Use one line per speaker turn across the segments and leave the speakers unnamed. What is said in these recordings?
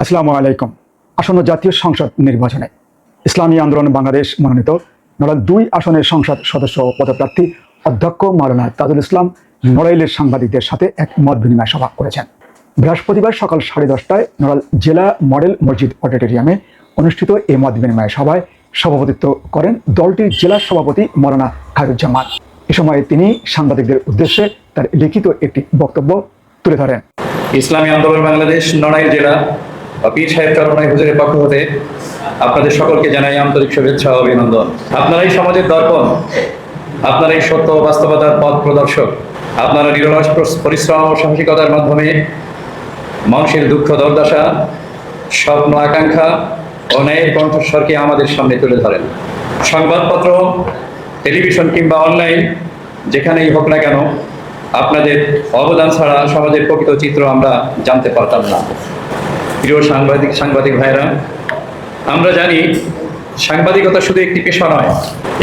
আসসালামু আলাইকুম। আসন্ন জাতীয় সংসদ নির্বাচনে ইসলামী আন্দোলন বাংলাদেশ মনোনীত নড়াইল দুই আসনের সংসদ সদস্য পদপ্রার্থী অধ্যক্ষ মাওলানা তাজুল ইসলাম নড়াইলের সাংবাদিকদের সাথে এক মত বিনিময় সভা করেছেন। বৃহস্পতিবার সকাল সাড়ে দশটায় নড়াইল জেলা মডেল মসজিদ অডিটোরিয়ামে অনুষ্ঠিত এই মত বিনিময় সভায় সভাপতিত্ব করেন দলটির জেলা সভাপতি মৌলানা খায়রুজ্জামান। এ সময় তিনি সাংবাদিকদের উদ্দেশ্যে তার লিখিত একটি বক্তব্য তুলে ধরেন।
ইসলামী আন্দোলন বাংলাদেশ নড়াইল জেলা বা পীর সাহেব চরমাই হুজুরের পক্ষ হতে আপনাদের সকলকে জানাই আন্তরিক শুভেচ্ছা ও অভিনন্দন। আপনারাই সমাজের দর্পণ, আপনারাই সত্য বাস্তবতার পথ প্রদর্শক, আপনারা নিরলস পরিশ্রম ও সাহসিকতার মাধ্যমে মানুষের দুঃখ, দুর্দশা, স্বপ্ন, আকাঙ্ক্ষা ও ন্যায়ের কণ্ঠস্বরকে আমাদের সামনে তুলে ধরেন। সংবাদপত্র, টেলিভিশন কিংবা অনলাইন, যেখানেই হোক না কেন, আপনাদের অবদান ছাড়া সমাজের প্রকৃত চিত্র আমরা জানতে পারতাম না। প্রিয় সাংবাদিক সাংবাদিক ভাইরা আমরা জানি সাংবাদিকতা শুধু একটি পেশা নয়,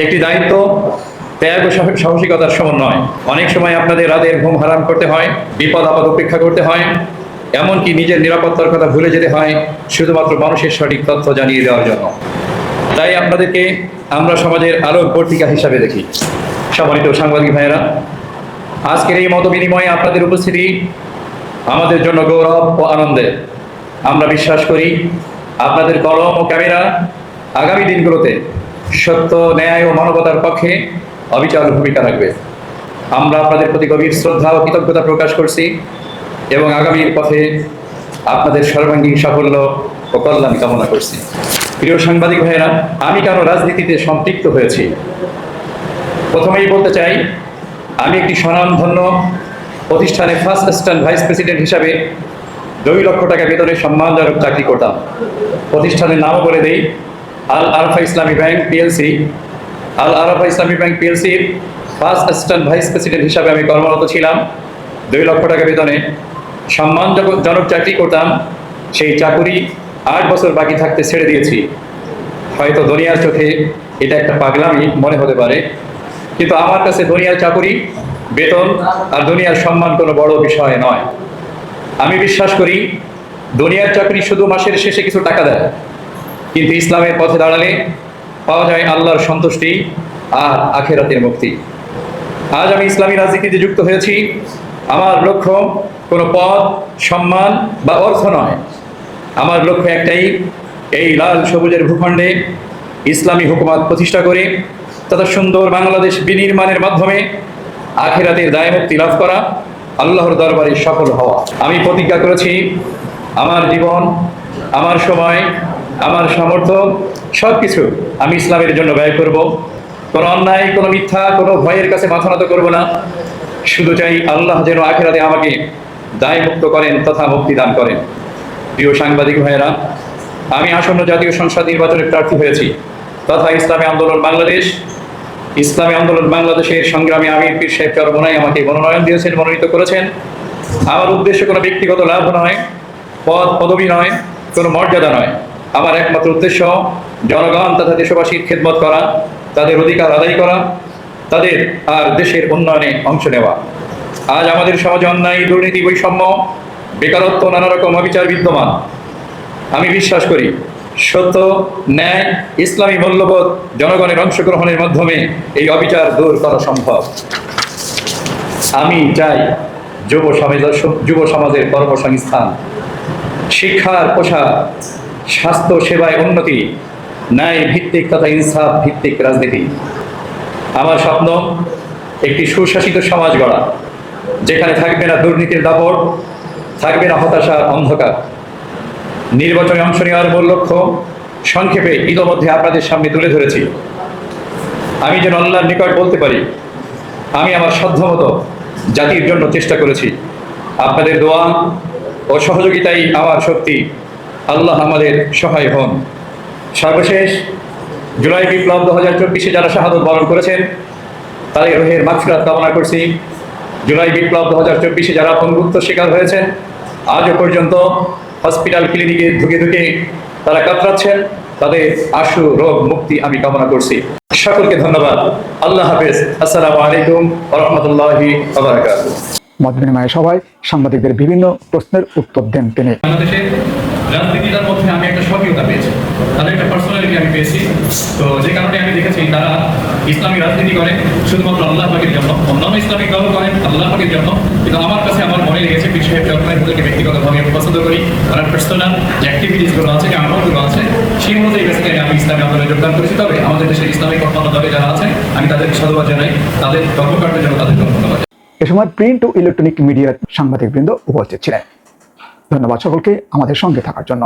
একটি দায়িত্ব, ত্যাগ ও সাহ- সাহসিকতার সমন্বয়। অনেক সময় আপনাদের রাতের ঘুম হারাম করতে হয়, বিপদ, আপদ উপেক্ষা করতে হয়, এমনকি নিজের নিরাপত্তার কথা ভুলে যেতে হয়, শুধুমাত্র মানুষের সঠিক তথ্য জানিয়ে দেওয়ার জন্য। তাই আপনাদেরকে আমরা সমাজের আলোক বর্তিকা হিসাবে দেখি। সম্মানিত সাংবাদিক ভাইয়েরা, আজকের এই মত বিনিময়ে আপনাদের উপস্থিতি আমাদের জন্য গৌরব ও আনন্দের। আমরা বিশ্বাস করি আপনাদের কলম ও ক্যামেরা আগামী দিনগুলোতে সত্য, ন্যায় ও মানবতার পক্ষে অবিচল ভূমিকা রাখবে। আমরা আপনাদের প্রতি গভীর শ্রদ্ধা ও কৃতজ্ঞতা প্রকাশ করছি এবং আগামীর পথে আপনাদের সর্বাঙ্গীন সাফল্য ও কল্যাণ কামনা করছি। প্রিয় সাংবাদিক ভাইয়েরা, আমি কেন রাজনীতিতে সম্পৃক্ত হয়েছি। প্রথমেই বলতে চাই, আমি একটি স্বনামধন্য প্রতিষ্ঠানে ফার্স্ট অ্যাসিস্ট্যান্ট ভাইস প্রেসিডেন্ট হিসাবে দুই লক্ষ টাকা বেতনে সম্মানজনক চাকরি করতাম। প্রতিষ্ঠানের নামও বলে দেই, আল Arfa Islami bank PLC. Al Arfa Islami bank পিএলসির ফার্স্ট অ্যাসিস্ট্যান্ট ভাইস প্রেসিডেন্ট হিসাবে আমি কর্মরত ছিলাম। দুই লক্ষ টাকা বেতনে সম্মানজনক জনক চাকরি করতাম, সেই চাকুরি আট বছর বাকি থাকতে ছেড়ে দিয়েছি। হয়তো দুনিয়ার চোখে এটা একটা পাগলামি মনে হতে পারে, কিন্তু আমার কাছে দুনিয়ার চাকুরি, বেতন আর দুনিয়ার সম্মান কোনো বড় বিষয় নয়। বিশ্বাস করি, দুনিয়ার চাকরি শুধু মাসের শেষে কিছু টাকা দেয়। কিন্তু ইসলামের পথে দাঁড়ালে পাওয়া যায় আল্লাহর সন্তুষ্টি আর আখেরাতের মুক্তি। আজ আমি ইসলামী রাজনীতিতে যুক্ত হয়েছি। আমার লক্ষ্য কোনো পদ, সম্মান বা অর্থ নয়। আমার লক্ষ্য একটাই, এই লাল সবুজের ভূখণ্ডে ইসলামী হুকুমাত প্রতিষ্ঠা করে তথা সুন্দর বাংলাদেশ বিনির্মাণের মাধ্যমে আখেরাতের দায়মুক্তি লাভ করা। আল্লাহর দরবারে সফল হওয়া। আমি প্রতিজ্ঞা করেছি, আমার জীবন, আমার সময়, আমার সামর্থ্য সব কিছু আমি ইসলামের জন্য ব্যয় করব। কোনো অন্যায়, কোনো মিথ্যা, কোনো ভয়ের কাছে মাথা নত করব না। শুধু চাই আল্লাহ যেন আখেরাতে আমাকে দায়মুক্ত করেন তথা মুক্তি দান করেন। প্রিয় সাংবাদিক ভাইয়েরা, আমি আসন্ন জাতীয় সংসদ নির্বাচনে প্রার্থী হয়েছি। তথা ইসলামী আন্দোলন বাংলাদেশ ইসলামী আন্দোলন বাংলাদেশের সংগ্রামী আমির পীর সাহেব চরমনাই আমাকে মনোনয়ন দিয়েছেন, মনোনীত করেছেন। আমার উদ্দেশ্য কোনো ব্যক্তিগত লাভ নয়, পদ, পদবি নয়, কোনো মর্যাদা নয়। আমার একমাত্র উদ্দেশ্য জনগণ তথা দেশবাসীর খেদমত করা, তাদের অধিকার আদায় করা, তাদের আর দেশের উন্নয়নে অংশ নেওয়া। আজ আমাদের সমাজে অন্যায়, দুর্নীতি, বৈষম্য, বেকারত্ব, নানা রকম অবিচার বিদ্যমান। আমি বিশ্বাস করি সত্য, ন্যায়, ইসলামী মূল্যবোধ জনগণের অংশগ্রহণের মাধ্যমে এই অবিচার দূর করা সম্ভব। আমি চাই যুব সমাজ, যুব সমাজের কর্মসংস্থান, শিক্ষার প্রসার স্বাস্থ্য সেবায় উন্নতি, ন্যায় ভিত্তিক তথা ইনসাফ ভিত্তিক রাজনীতি। আমার স্বপ্ন, একটি সুশাসিত সমাজ গড়া, যেখানে থাকবে না দুর্নীতির দাপট, থাকবে না হতাশার অন্ধকার। নির্বাচনে অংশ নেওয়ার মূল লক্ষ্য সংক্ষেপে ইতোমধ্যে আপনাদের সামনে তুলে ধরেছি। আমি যেন আল্লাহর নিকট বলতে পারি, আমি আমার সাধ্যমতো জাতির জন্য চেষ্টা করেছি। আপনাদের দোয়া ও সহযোগিতাই আমার শক্তি। আল্লাহ আমাদের সহায় হন। সর্বশেষ, জুলাই বিপ্লব দু হাজার চব্বিশে যারা শাহাদত বরণ করেছেন, তাদের রোহের মাগফিরাত কামনা করছি। জুলাই বিপ্লব দু হাজার চব্বিশে যারা পঙ্গুত্ব শিকার হয়েছেন, আজও পর্যন্ত হসপিটাল ক্লিনিকে ঢুকে ঢুকে তারা কাতরাচ্ছেন তাদের আশু রোগ মুক্তি আমি কামনা করছি। সকলকে ধন্যবাদ। আল্লাহ হাফেজ। আসসালাম আলাইকুম রহমতুল্লাহি
মত সবাই সাংবাদিকদের বিভিন্ন প্রশ্নের উত্তর দেন তিনি।
রাজনীতিটার মধ্যে আমি একটা সক্রিয়তা পেয়েছি। তাদের একটা পার্সোনালিটি আমি পেয়েছি। তো যে কারণে আমি দেখেছি তারা ইসলামী রাজনীতি করে শুধুমাত্র আল্লাহ জন্য। অন্যান্য ইসলামিক দল করেন আল্লাহ জন্য। কিন্তু আমার মনে সাহেব চরমাই এগুলোকে ব্যক্তিগতভাবে আমি পছন্দ করি। ওনার পার্সোনাল যে অ্যাক্টিভিটিসগুলো আছে, যে আমলগুলো আছে, সেই অনুযায়ী বেসিক্যালি আমি ইসলামী আন্দোলনে যোগদান করেছি। তবে আমাদের দেশের ইসলামিক কর্মকর্তা দলে যারা আছে আমি তাদেরকে সাধুবাদ জানাই। তাদের কর্মকাণ্ডের জন্য তাদের ধন্যবাদ
এ সময় প্রিন্ট ও ইলেকট্রনিক মিডিয়ার সাংবাদিকবৃন্দ উপস্থিত ছিলেন। ধন্যবাদ সকলকে আমাদের সঙ্গে থাকার জন্য।